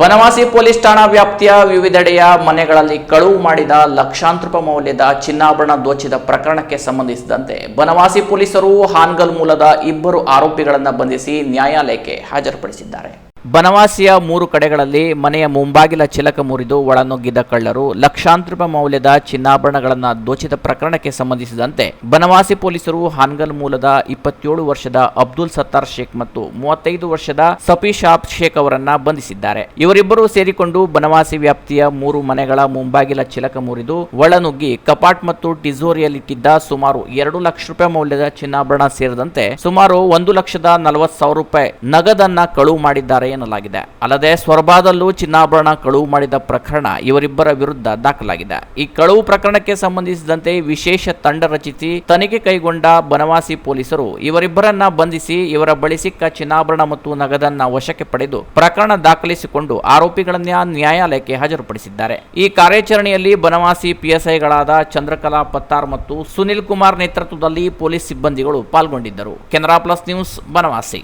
Banavasi police ಠಾಣಾ ವ್ಯಾಪ್ತಿಯ ವಿವಿಧೆಡೆಯ ಮನೆಗಳಲ್ಲಿ ಕಳುವು ಮಾಡಿದ ಲಕ್ಷಾಂತರ ಮೌಲ್ಯದ ಚಿನ್ನಾಭರಣ ದೋಚಿದ ಪ್ರಕರಣಕ್ಕೆ ಸಂಬಂಧಿಸಿದಂತೆ ಬನವಾಸಿ ಪೊಲೀಸರು ಹಾನ್ಗಲ್ ಮೂಲದ ಇಬ್ಬರು ಆರೋಪಿಗಳನ್ನು ಬಂಧಿಸಿ ನ್ಯಾಯಾಲಯಕ್ಕೆ ಹಾಜರುಪಡಿಸಿದ್ದಾರೆ. ಬನವಾಸಿಯ ಮೂರು ಕಡೆಗಳಲ್ಲಿ ಮನೆಯ ಮುಂಬಾಗಿಲ ಚಿಲಕ ಮುರಿದು ಒಳನುಗ್ಗಿದ ಕಳ್ಳರು ಲಕ್ಷಾಂತರ ರೂಪಾಯಿ ಮೌಲ್ಯದ ಚಿನ್ನಾಭರಣಗಳನ್ನು ದೋಚಿದ ಪ್ರಕರಣಕ್ಕೆ ಸಂಬಂಧಿಸಿದಂತೆ ಬನವಾಸಿ ಪೊಲೀಸರು ಹಾನ್ಗಲ್ ಮೂಲದ ಇಪ್ಪತ್ತೇಳು ವರ್ಷದ ಅಬ್ದುಲ್ ಸತ್ತಾರ್ ಶೇಖ್ ಮತ್ತು ಮೂವತ್ತೈದು ವರ್ಷದ ಸಫಿಶಾಬ್ ಶೇಖ್ ಅವರನ್ನ ಬಂಧಿಸಿದ್ದಾರೆ. ಇವರಿಬ್ಬರು ಸೇರಿಕೊಂಡು ಬನವಾಸಿ ವ್ಯಾಪ್ತಿಯ ಮೂರು ಮನೆಗಳ ಮುಂಬಾಗಿಲ ಚಿಲಕ ಮುರಿದು ಒಳನುಗ್ಗಿ ಕಪಾಟ್ ಮತ್ತು ಟಿಜೋರಿಯಲ್ಲಿಟ್ಟಿದ್ದ ಸುಮಾರು ಎರಡು ಲಕ್ಷ ರೂಪಾಯಿ ಮೌಲ್ಯದ ಚಿನ್ನಾಭರಣ ಸೇರಿದಂತೆ ಸುಮಾರು ಒಂದು ಲಕ್ಷದ ನಲವತ್ತು ಸಾವಿರ ರೂಪಾಯಿ ನಗದನ್ನ ಕಳುವು ಮಾಡಿದ್ದಾರೆ ಎನ್ನಲಾಗಿದೆ. ಅಲ್ಲದೆ ಸ್ವರ್ಬಾದಲ್ಲೂ ಚಿನ್ನಾಭರಣ ಕಳುವು ಮಾಡಿದ ಪ್ರಕರಣ ಇವರಿಬ್ಬರ ವಿರುದ್ಧ ದಾಖಲಾಗಿದೆ. ಈ ಕಳುವು ಪ್ರಕರಣಕ್ಕೆ ಸಂಬಂಧಿಸಿದಂತೆ ವಿಶೇಷ ತಂಡ ರಚಿಸಿ ತನಿಖೆ ಕೈಗೊಂಡ ಬನವಾಸಿ ಪೊಲೀಸರು ಇವರಿಬ್ಬರನ್ನ ಬಂಧಿಸಿ ಇವರ ಬಳಿ ಸಿಕ್ಕ ಚಿನ್ನಾಭರಣ ಮತ್ತು ನಗದನ್ನ ವಶಕ್ಕೆ ಪಡೆದು ಪ್ರಕರಣ ದಾಖಲಿಸಿಕೊಂಡು ಆರೋಪಿಗಳನ್ನ ನ್ಯಾಯಾಲಯಕ್ಕೆ ಹಾಜರುಪಡಿಸಿದ್ದಾರೆ. ಈ ಕಾರ್ಯಾಚರಣೆಯಲ್ಲಿ ಬನವಾಸಿ ಪಿಎಸ್ಐಗಳಾದ ಚಂದ್ರಕಲಾ ಪತ್ತಾರ್ ಮತ್ತು ಸುನಿಲ್ ಕುಮಾರ್ ನೇತೃತ್ವದಲ್ಲಿ ಪೊಲೀಸ್ ಸಿಬ್ಬಂದಿಗಳು ಪಾಲ್ಗೊಂಡಿದ್ದರು. Canara plus news, Banavasi.